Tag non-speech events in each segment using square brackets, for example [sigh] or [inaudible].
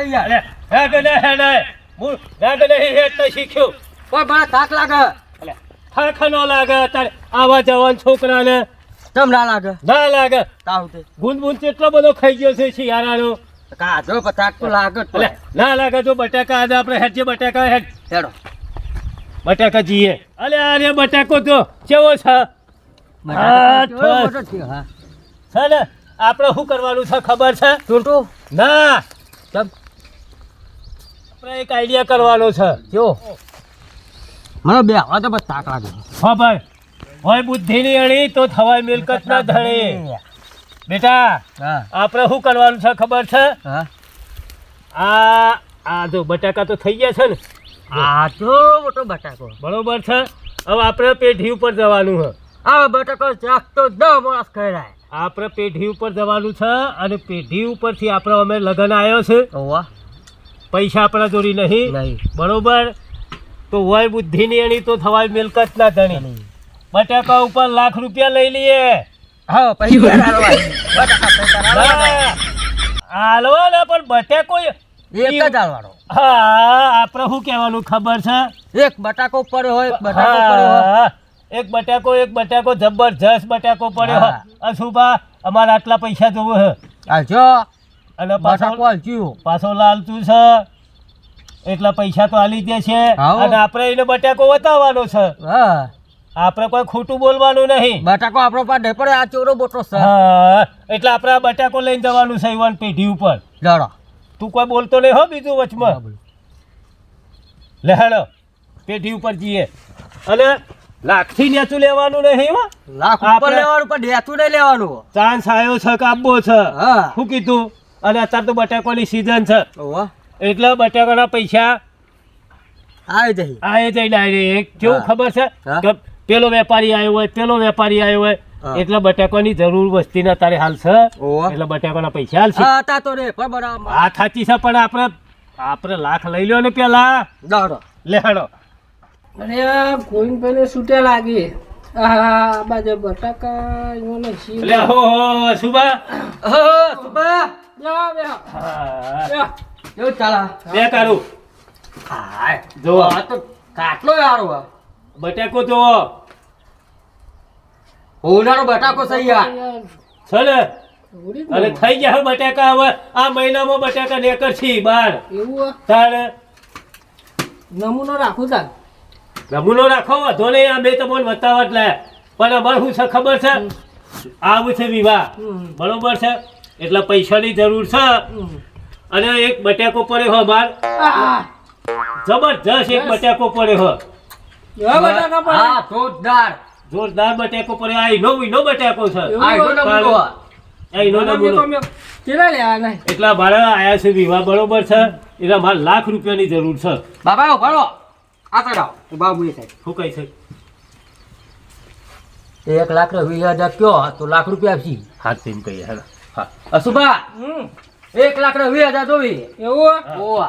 લાગે યાર ને હેડ. હું નહીં તો શીખ્યું. કોઈ મને થાક લાગે. થાક ન લાગે. તારે આવા જવાન છોકરાને તમ ના લાગે? ના લાગે. તાવ તે ગુંદ ગુંદ એટલો બધો ખાઈ ગયો છે શિયાળાનો. કાજો પણ તો લાગે એટલે ના લાગે જો બટાકા આજે આપણે હેડ જે બટાકા હેડ. હેડો. બટાકા જીએ. અલે અરે બટાકો તો કેવો છે? હા, ને આપણે શું કરવાનું છે ખબર છે? ટૂંટું ના. આપણે એક આઈડિયા કરવાનો છે. જો. મને બે આવા તો બસ તાક લાગે. ખબર હોય બુદ્ધિની અણી તો થવાય મિલકત ના ધણી. બેટા હા. આપણે શું કરવાનું છે ખબર છે? હા. આ આ જો બટાકા તો થઈ ગયા છે ને. આ તો મોટો બટાકો. બરોબર છે? હવે આપણે પેઢી ઉપર જવાનું છે. આ બટાકો ચાક તો દસ માણસ કહેવાય આપણે પેઢી ઉપર જવાનું છે અને પેઢી ઉપરથી આપણે અમે લગ્ન આવ્યો છે. ઓવા પૈસા આપણા જોડી નહીં. બરોબર? તો હોય બુદ્ધિની એની તો થવાય મિલકત ના ધણી. બટાકા ઉપર લાખ રૂપિયા લઈ લઈએ. હા. [laughs] હાલવાના પણ બટાકો એક જ હાલવાનો. હા આપણે શું કહેવાનું ખબર છે? એક બટાકો પડ્યો હોય એક બટાકો પડ્યો હોય. એક બટાકો એક બટાકો જબરજસ્ત બટાકો પડ્યો અશુભા અમારા આટલા પૈસા જોવો છે. જો અને પાછો હાલચ્યું. પાછો લાલતું છે. એટલા પૈસા તો આલી દે છે. અને આપણે એને બટાકો વતાવવાનો છે. હા. આપણે કોઈ ખોટું બોલવાનું નહીં. બટાકો આપણો પાસે પડે આ ચોરો બોટો છે. હા એટલે આપણે આ બટાકો લઈને જવાનું છે યુવાન પેઢી ઉપર. લડો તું કોઈ બોલતો નહીં હો બીજું વચમાં. લે હેડો પેઢી ઉપર જઈએ. અને લાખથી નેચું લેવાનું નહીં હો. લાખ ઉપર લેવાનું પણ નેચું નહીં લેવાનું. ચાન્સ આવ્યો છે કાબો છે. હા. શું કીધું? અને અત્યારે તો બટાકાની સિઝન છે. એટલે બટાકાના પૈસા આવે જઈ આવે જઈ ડાયરેક્ટ કેવું ખબર છે? કે પેલો વેપારી આવ્યો હોય પેલો વેપારી આવ્યો હોય એટલે બટાકાની જરૂર વસ્તી ના તારે હાલ છે. એટલે બટાકાના પૈસા હાલ છે. હા તા તો રે પણ બરાબર આ થાચી છે પણ આપણે આપણે લાખ લઈ લ્યો ને પેલા. દોડો. લેહાડો. અરે ગોવિંદભાઈને છૂટ્યા લાગી. આ બાજુ બટાકા એટલે હો હો સુબા હા સુબા બે હાય. જો આ તો કાટલો યાર હો બટાકો જોવો. હોનારો બટાકો સહી યાર. યાર, છે ને? ઉડી જ અને ન થઈ ગયા હવે બટાકા હવે. આ મહિનામાં બટાકા નેકર છે બાર. એવું તારે? નમૂનો રાખું તાર. નમૂનો રાખો વધો નહીં આ બે તમને વતાવટ લે. પણ અમારે શું છે ખબર છે? આવું છે વિવાહ. બરોબર છે? એટલે પૈસાની જરૂર છે. અને એક બટાકો પડ્યો હો બાર જબરજસ્ત એક બટાકો પડ્યો હો. જોરદાર. જોરદાર બટાકો પડ્યો. આ ઈનો ઈનો બટાકો છે. આ? ઈનો નમૂનો એટલા મારે આયા છે વિવાહ બરોબર છે? એટલે મારે લાખ રૂપિયાની જરૂર છે. બાબા ઉભારો આ તો બાબુ એ સાહેબ શું કહી છે એક લાખ ને વીસ હજાર કયો? તો લાખ રૂપિયા આપશી હાથ થઈને કહીએ. હેલો. હા. અસુભા એક લાખ ને વીસ હજાર જોવી. એવું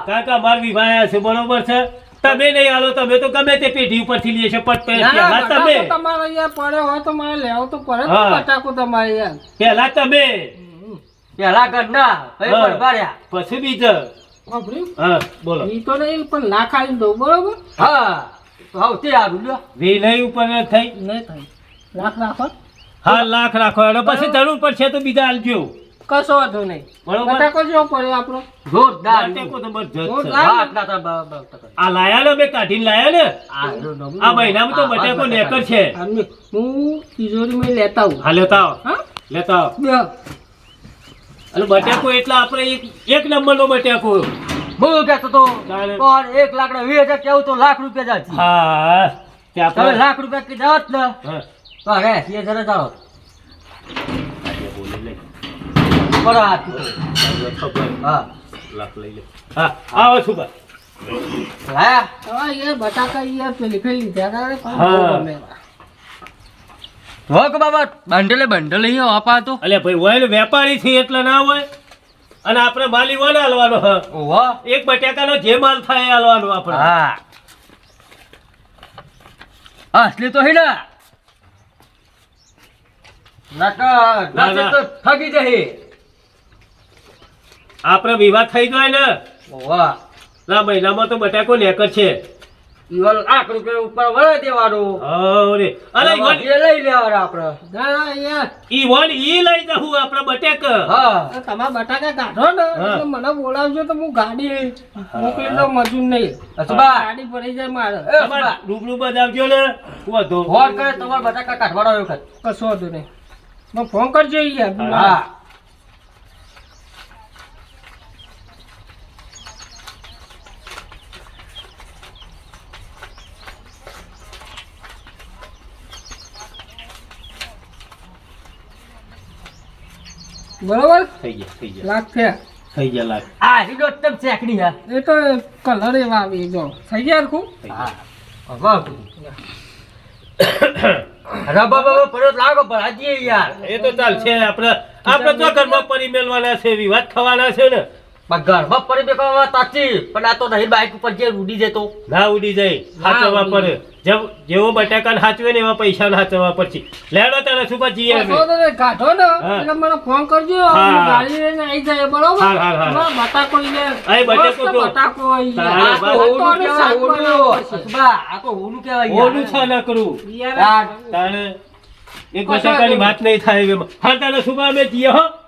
કાકા મારવી આયા છે બરોબર છે? તમે નહીં આલો તમે તો ગમે તે પેઢી ઉપરથી લઈએ છે પટ પહેલા તમે. તમારે અહીંયા પડ્યો હોય તો મારે લેવો તો પડે પટાકો તમારે યાર પહેલા તમે. પેલા ઘરના પછી હા. બીજો? હા બોલો. ઈ તો નહીં પણ લાખ આલી દઉં બરોબર? હા. તો હાવ તે આગળ લ્યો. વિનય ઉપર ન થઈ. નહીં થાય લાખ રાખો. હા લાખ રાખો. અને પછી જરૂર પડશે તો બીજા આલજો. કશો વાંધો નહીં. બરોબર? પડ્યો આપણો. જોરદાર. જબરજસ્ત હા. આ લાયા ને મેં કાઢીને લાયા ને? આ મહિનામાં તો બટાકો નેકર છે. હું લેતા આવું. હા લેતા આવો. હા? લેતા આવો. અને બટાકો એટલે આપણે એક એક નંબરનો બટાકો. બહુ કહેતો તો પણ એક લાખ વીસ હજાર કેવું તો લાખ રૂપિયા જાય હા તમે લાખ રૂપિયા કીધા હોત ને તો હવે એસી હજાર જ આવો. આજે બોલી લે બરો હાથ તો. ખબર હા? લાખ લઈ લે હા આવો છું બા લાયા? હવે યાર બટાકા યાર પેલી લીધા હોક બાબા બંડલે બંડલ અહીંયા અપાતો અલે ભાઈ હોય વેપારી છે એટલે ના હોય. અને આપણે માલી વન હાલવાનો હ. ઓહો. એક બટાકાનો જે માલ થાય એ હાલવાનો આપણે. હા. અસલી તો હે ને. નકર ના, નકર ના. તો ઠગી જશે આપણે વિવાહ થઈ ગયો ને. વાહ ના મહિનામાં તો બટાકો નેકર છે. ઈવન લાખ રૂપિયા ઉપર વળે દેવાનું. અરે અરે ઈવન એ લઈ લેવાના આપણે. ના ના યાર ઈવન ઈ લઈ જાઉં આપણે બટેક. હા. તમા બટાકા કાઢો ને એટલે મને બોલાવજો તો હું ગાડી મોકલી દઉં મજૂર નહીં. અસુબા. ગાડી ભરી જાય મારે. અસુબા. રૂબરૂ બજાવજો ને વધો. ફોન કરે તમારે બટાકા કાઢવાનો વખત. કશો વધો નહીં. મને ફોન કરજો યાર હા. બરોબર? થઈ ગયા થઈ ગયા. લાખ થયા થઈ ગયા લાખ આ રીડો તમ ચેકડી હા એ તો કલર એવા આવી જો થઈ ગયા રખું હા. વાહ રબા બબા પડ્યો લાગો હાજીએ યાર. એ તો ચાલ છે આપણે આપણે તો ઘરમાં પરી મેલવાના છે વિવાદ થવાના છે ને. ઘરમાં પડી બે તાચી પણ આ તો નહીં બાઈક ઉપર જે ઉડી જતો ના ઉડી જાય હાચવવા પડે. જેવ- જેવો બટાકા હાચવે ને એવા પૈસા હાચવવા પડશે. લેડો તને કશો વાંધો કાઢો ને એટલે મને ફોન કરજો. હું ગાડી લઈને આવી જાય બરોબર? હા, હા, હા. બટાકો અહીંયા અહીં બટાકો તો- બટાકો આઈ આ તો. પડશે. અસુબા, આ તો હોલું કહેવાય ઓલું છ. ન કરું. યાર, તને એક બટાકાની વાત નહીં થાય હા તને શું મે જઈએ હો.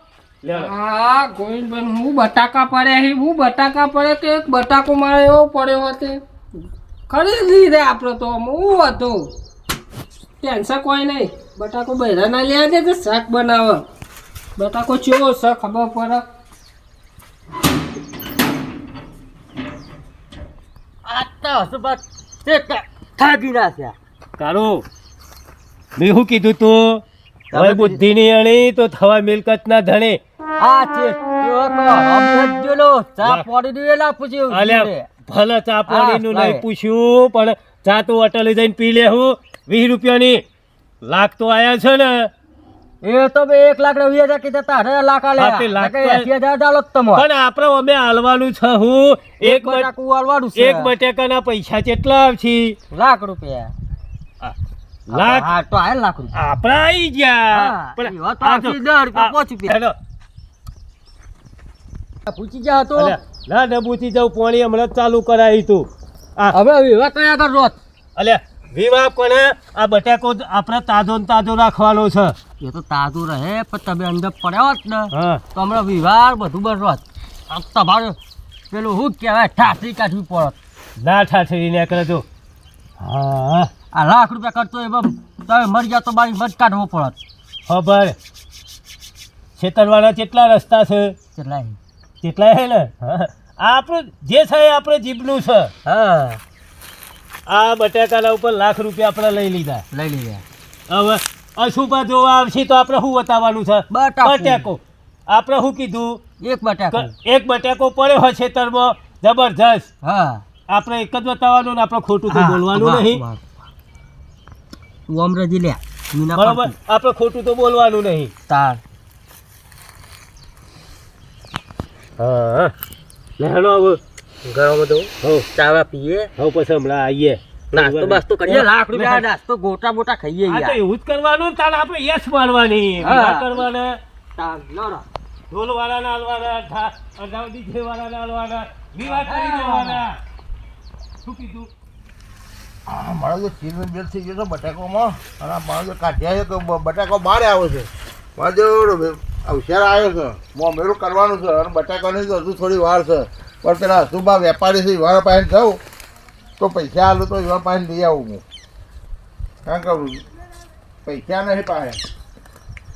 હા ગોવિંદભાઈ હું બટાકા પડ્યા હી હું બટાકા પડે કે એક બટાકો મારે એવો પડ્યો હતો. ખરીદી લીધે આપણો તો હું હતું. ટેન્શન કોઈ નહીં. બટાકો બૈરા ના લે દે તો શાક બનાવે બટાકો ચેવો છે ખબર પડે? આ તો અસુબા તે ત- થાકી ના થયા. કારો મેં શું કીધું તું? હવે બુદ્ધિ ની અણી તો થવા મિલકત ના ધણે. આ છે એવો તો અમૃત જેલો ચા પાડી દીધેલા પૂછ્યું. અલ્યા ભલે ચા પડી નું નહીં પૂછ્યું પણ ચા તો હોટલે જઈને પી લેવું વીસ રૂપિયાની લાખ તો આયા છે ને. એ તો બે એક લાખ વીસ હજાર કીધા લાખ. હા, એંસી પણ આપણે અમે હાલવાનું છે હું. એક બટાકું આલવાનું છે. એક બટાકાના પૈસા કેટલા આવશે. લાખ રૂપિયા. લાખ? હા તો આ લાખ રૂપિયા. આપણા આઈ ગયા. હા, પણ એવા તો આ આવશે જો- દસ રૂપિયા, આ- પાંચ રૂપિયા. હેલો. પૂછી જા તો ના ના પૂછી જાઉં પાણી હમણાં ચાલુ કરાવી તું. હવે વિવાહ કયા રોત અલ્યા વિવાહ પણ આ બટાકો આપણે તાજો ને તાજો રાખવાનો છે. એ તો તાજો રહે પણ તમે અંદર પડ્યા હોત ને તો હમણાં વિવાહ બધું બરોત તમારે પેલું શું કહેવાય ઠાસરી કાઢવી પડત. ના ઠાઠરી ને કરે તો. હા. આ લાખ રૂપિયા કરતો એમાં તમે મરી જાવ તો મારી મજ કાઢવો પડત. ખબર. છેતરવાના કેટલા રસ્તા છે? કેટલાય કેટલા હે ને? આ આપણું જે છે એ આપણે જીભનું છે. હા. આ બટાકાના ઉપર લાખ રૂપિયા આપણે લઈ લીધા. લઈ લીધા. હવે અશુભા જોવા આવશે તો આપણે શું બતાવવાનું છે? બટાકો. આપણે શું કીધું? એક બટાકો. એક બટાકો પડ્યો હશે ખેતરમાં જબરજસ્ત. હા. આપણે એક જ બતાવવાનું ને આપણે ખોટું તો બોલવાનું નહીં. તું અમરજી લે. બરોબર. આપણે ખોટું તો બોલવાનું નહીં. તાર. હા. લેણો હવે ગરમ તો હો ચાવા પીએ? હો પછી હમણાં આવીએ નાસ્તો બાસ્તો કરીએ. લાખ રૂપિયા નાસ્તો ગોટા બોટા ખાઈએ આ તો એવું જ કરવાનું ને આપણે યસ મારવાની. હા. તાર લડો. ઢોલ વાળાના હલવાના વાળાના હાલવાના વિવાહ કરી દેવાના. શું કીધું? આ મારો જે ચીરનો બેલ થઈ ગયો છે બટાકામાં. અને મારો જે કાઢ્યા છે તો બટાકો બહાર આવે છે. મારો જો આવ્યો છે. મેળું કરવાનું છે અને બટાકાની તો હજુ થોડી વાર છે. પણ પેલા અશુભા વેપારી છે યુવા પાસે જાઉં તો પૈસા આલું તો યુવા પાસે લઈ આવું હું. કારણ કે પૈસા નહીં પાસે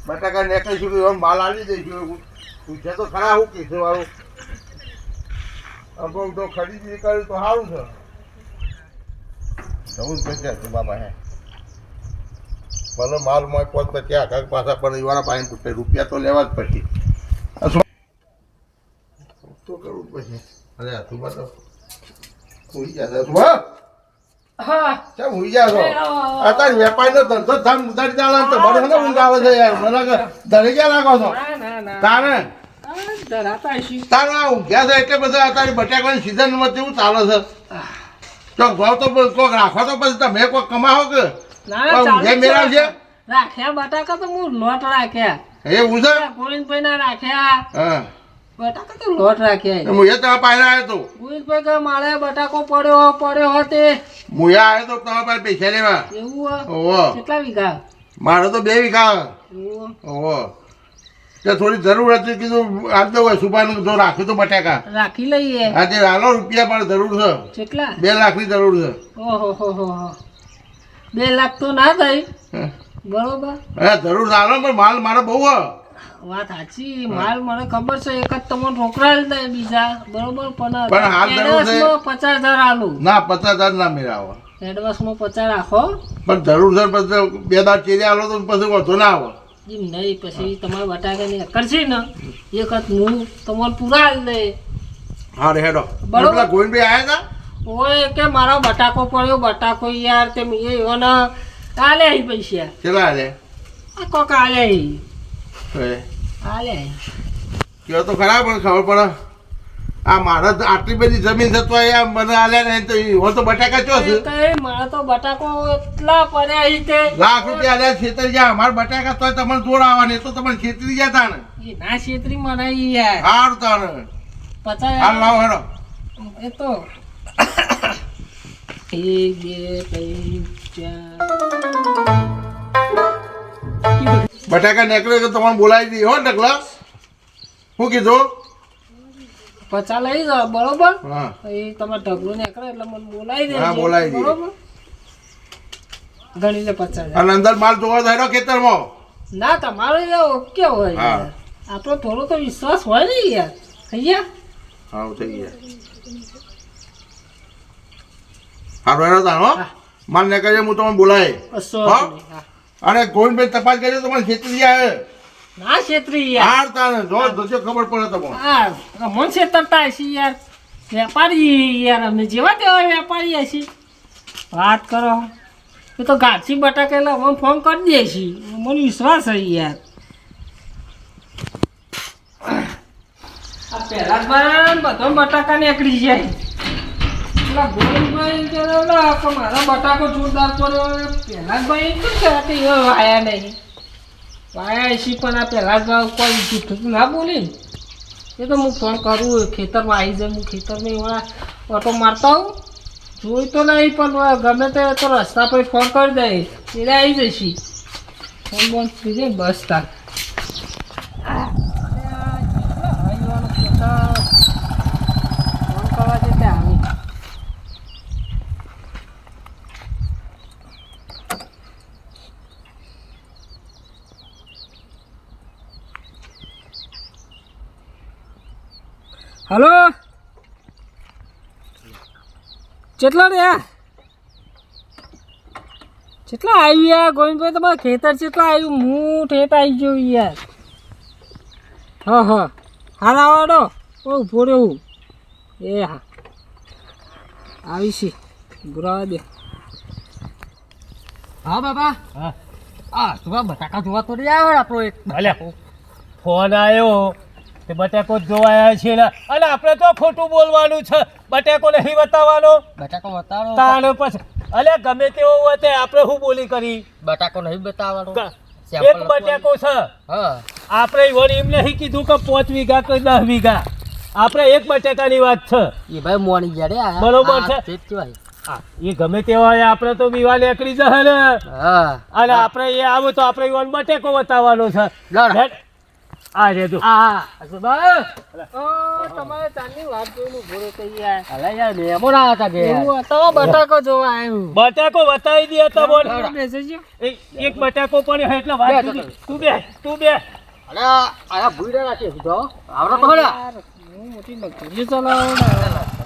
બટાકા ને કહીશું કે માલ આવી દઈશું. પૂછે તો ખરા હું કીધું વાળું અમુક તો ખરીદી કર્યું તો સારું છે. જવું જ પછી અશુભા પાસે. ભલે માલ મોય પોત પછી આખા પાછા પણ યુવાના પાસે રૂપિયા તો લેવા જ પછી. શું? કરવું પછી. અરે હસુબા તો સુઈ ગયા છે હસુબા હા. કેમ હુઈ છો? અત્યારે વેપારીનો ધંધો ધામ ચાલે તો બરો ઊંઘ આવે છે યાર મને ધરી લાગો છો. તારે? તારે આ ઊંઘ્યા છે એટલે બધા અત્યારે બટાકાની સિઝનમાં કેવું ચાલે છે? ચોક ભાવ તો કોક રાખો તો પછી તમે કોક કમાવો કે? પણ ઊંઘે રાખ્યા બટાકા તો હું લોટ રાખ્યા. એવું છે ગોવિંદભાઈ ના રાખ્યા. હા. બટાકા તો લોટ રાખ્યા હું એ તમારા પાસે આવ્યો તો. ગોવિંદભાઈ કે મારે બટાકો પડ્યો પડ્યો હોતે. હું એ આવ્યો તો તમારા પાસે પૈસા લેવા. એવું હે? ઓહો. કેટલા વીઘા? મારે તો બે વીઘા. ઓહો. તે થોડી જરૂર હતી કીધું આજ તો સુભાનું જો રાખ્યું તો બટાકા. રાખી લઈએ. આજે હાલો રૂપિયા પણ જરૂર છે. કેટલા? બે લાખની જરૂર છે. ઓહો હો હો હો. બે લાખ તો ના થાય. બરોબર? હા જરૂર હાલો પણ માલ મારે બહુ વાત સાચી માલ મને ખબર છે એક જ તમને રોકડા દે બીજા. બરોબર? પણ પણ હાલ એડવાન્સમાં પચાસ હજાર આલું. ના પચાસ હજાર ના મેળાવો. એડવાન્સમાં પચાસ રાખો. પણ જરૂર છે પછી બે દાર ચેરી આલો તો પછી વધુ ના આવો. એમ નહીં પછી તમારે બટાકાની અક્કર છે ને એક જ હું તમારે પૂરા હાલ દે. હા રે હેડો. બરોબર. ગોવિંદભાઈ આવ્યા હતા? ઓય કે મારો બટાકો પડ્યો બટાકો યાર તે એવો ને આલે હી પૈસા. કેટલા આલે? આ કોક આલે હી. આલે. કયો તો ખરા પણ ખબર પડે. આ મારે આટલી બધી જમીન છે તો આ મને આલે ને તો હો તો બટાકા ચો છે? મારે તો બટાકો એટલા પડ્યા હી તે લાખ રૂપિયા લે છેતરી ગયા. અમારા બટાકા તો તમને જોડ આવવાની તો તમને છેતરી ગયા તા ને. ના છેતરી મને યાર. હારું તાને હાલ પચાસ લાવ હેડો. એ તો એક બે ત્રણ ચાર બટાકા નીકળે તો તમને બોલાવી દઈએ હો નકલા શું કીધું? પચા લઈ જાવ બરોબર? હા. એ તમારે ઢગલું નીકળે એટલે મને બોલાવી દે બોલાવી દઈએ. બરોબર? ગણી લે પચાસ અને અંદર માલ જોવા જાય ખેતરમાં? ના તમારો યાર ઓકે હોય. આપણો થોડો તો વિશ્વાસ હોય ને યાર. થયા હા થઈ ગયા. હારું હેડો તારો હો. ને માલ હું તમને બોલાય. અને ગોવિંદભાઈ તપાસ કરજો તમારે મને છેતરી આવે ના છેતરી યાર. હાર તાને જો ખબર પડે તમને. હા મન છેતરતા હશે યાર. વેપારી યાર અમને જેવા તેવા વેપારી હશે વાત કરો. એ તો ગાછી બટાકેલા અમે ફોન કરી દે છે. મને વિશ્વાસ છે યાર. આ પહેલા જ બટાકા નીકળી જાય. પેલા ગોવિંદભાઈ કે ના, કે મારો બટાકો જોરદાર પડ્યો પહેલા ભાઈ શું કે વાયા નહીં. વાયા પણ આ પહેલા કોઈ જૂઠું ના બોલે. એ તો હું ફોન કરું ખેતરમાં આવી જાય હું ખેતરમાં એવા ઓટો મારતા હું જોઈ તો નહીં પણ ગમે તે તો રસ્તા પર ફોન કરી દે એટલે આવી જઈશી ફોન બોન થઈ જાય બસ તાર ફોન કરવા જતા આવી હલો કેટલા રહ્યા કેટલા આવ્યું યાર? ગોવિંદભાઈ તમારા ખેતર કેટલા આવ્યું? હું ઠેઠ આવી ગયો યાર. હા હા. હાલ આવવાનો ઓ ઊભો રહ્યો એ હા. આવીશી બુરાવા દે. હા બાબા હા. આ તું બટાકા જોવા તો નહીં આવે આપણો એક? ભલે ફોન આવ્યો. તે બટાકો જ જોવાયા છે ને. અને આપણે તો ખોટું બોલવાનું છે. બટાકો નહીં બતાવવાનો બટેકો બતાવો તાળો પછી. અલે ગમે તેવો હોય તે આપણે શું બોલી કરી? બટાકો નહીં બતાવવાનો. એક બટેકો છે. આપણે વળી એમ નહીં કીધું કે પાંચ વીઘા કે દસ વીઘા. આપણે એક બટેકાની વાત છે. એ ભાઈ મોણી જયારે બરોબર છે. એ ગમે તેવા હોય આપણે તો વિવાહ નીકળી જશે ને. અને આપણે એ આવું તો આપણે બટેકો બતાવવાનો છે. આ રે તું. આ. સુબા ઓ તમારે ચાંદની વાત જોઈને રહ્યો તો યાર અલા યાર મેમો ના હતા કે હું તો બટાકો જોવા આવ્યો બટાકો બતાવી દે તો બોલ. બેસી એ- એક બટાકો પણ એટલે વાત તું બે તું બે. અરે આ ભૂડા રાખે તો આવરા પકડા હું મોટી મગજરી ચલાવ ને